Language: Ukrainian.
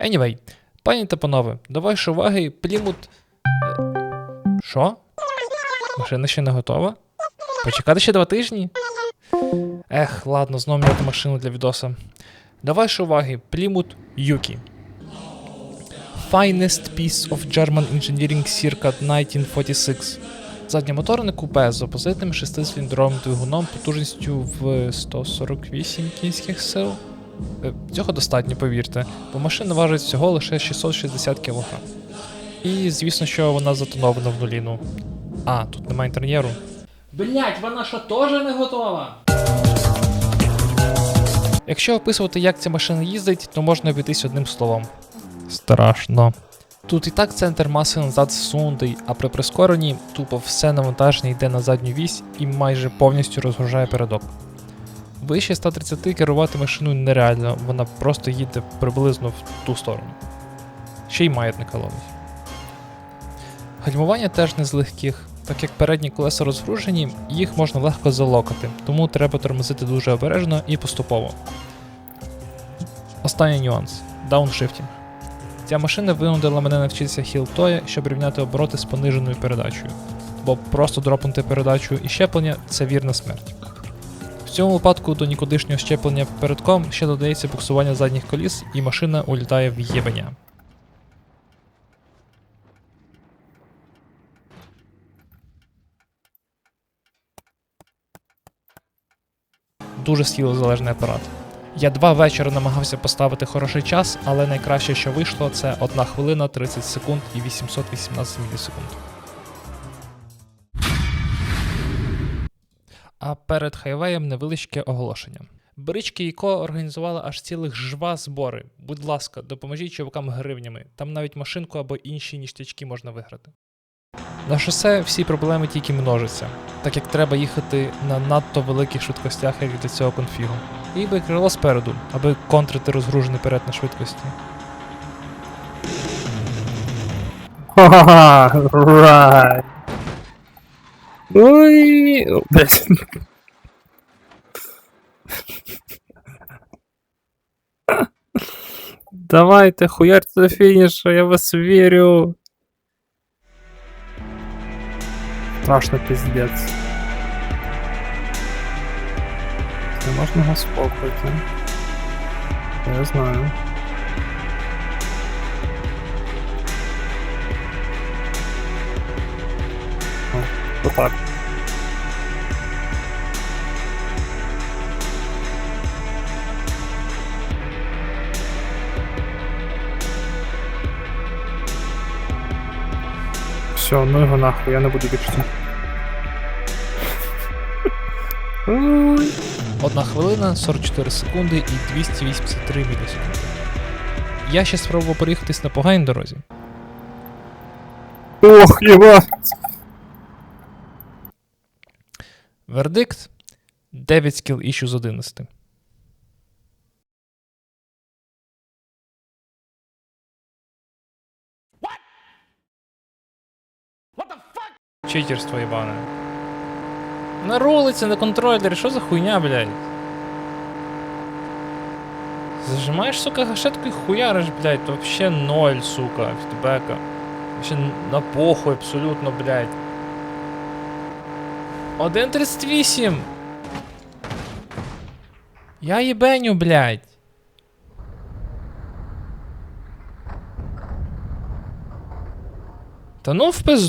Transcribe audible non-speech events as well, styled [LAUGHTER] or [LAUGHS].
Anyway, пані та панове, до вашої уваги Плімут. Е, Що? Машина ще не готова? Почекати ще два тижні? Ех, ладно, знову міняти машину для відоса. До вашої уваги Plymouth Yuki. Finest piece of German engineering circa 1946. Задньомоторне купе з опозитним шестициліндровим двигуном потужністю в 148 кінських сил. Е, Цього достатньо, повірте, бо машина важить всього лише 660 кг. І звісно, що вона затонована в нуліну. А, тут немає інтер'єру. Блять, вона що теж не готова? Якщо описувати, як ця машина їздить, то можна обійтись одним словом. Страшно. Тут і так центр маси назад зсунутий, а при прискоренні тупо все навантаження йде на задню вісь і майже повністю розгружає передок. Вище 130 керувати машиною нереально, вона просто їде приблизно в ту сторону. Ще й маятника ловить. Гальмування теж не з легких, так як передні колеса розгружені, їх можна легко залокати, тому треба тормозити дуже обережно і поступово. Останній нюанс дауншифтінг. Ця машина винудила мене навчитися хілтоє, щоб рівняти обороти з пониженою передачею, бо просто дропнути передачу і щеплення це вірна смерть. В цьому випадку до нікудишнього щеплення передком ще додається буксування задніх коліс, і машина улітає в єбеня. Дуже схилозалежний апарат. Я два вечора намагався поставити хороший час, але найкраще, що вийшло, це 1 хвилина 30 секунд і 818 мілісекунд. А перед хайвеєм невеличке оголошення. Брички і Ко організували аж цілих жва збори. Будь ласка, допоможіть чувакам гривнями. Там навіть машинку або інші ніштячки можна виграти. На шосе всі проблеми тільки множаться, так як треба їхати на надто великих швидкостях, як для цього конфігу. І би крило спереду, аби контрити розгружений перед на швидкості. Ха-ха-ха, right. Ой, блядь. Давайте, хуярьте до фініша, я в вас вірю. Страшно пиздец. Це можна заспокоїти. Я знаю. Отак. Все, ну його нахуй, я не буду більше. [LAUGHS] Одна хвилина, 44 секунди і 283 мілісекунди. Я ще спробував проїхатись на поганій дорозі. Ох, єба! Вердикт 9 скіл іщу з 11. Читерство ебане. На рулиці, на контролері, що за хуйня, блядь? Зажимаєш, сука, гашетку і хуяриш, блядь, то вообще ноль, сука, фідбека. Вообще на похуй абсолютно, блядь. 1.38. Я їбеню, блядь. Та ну в пизду.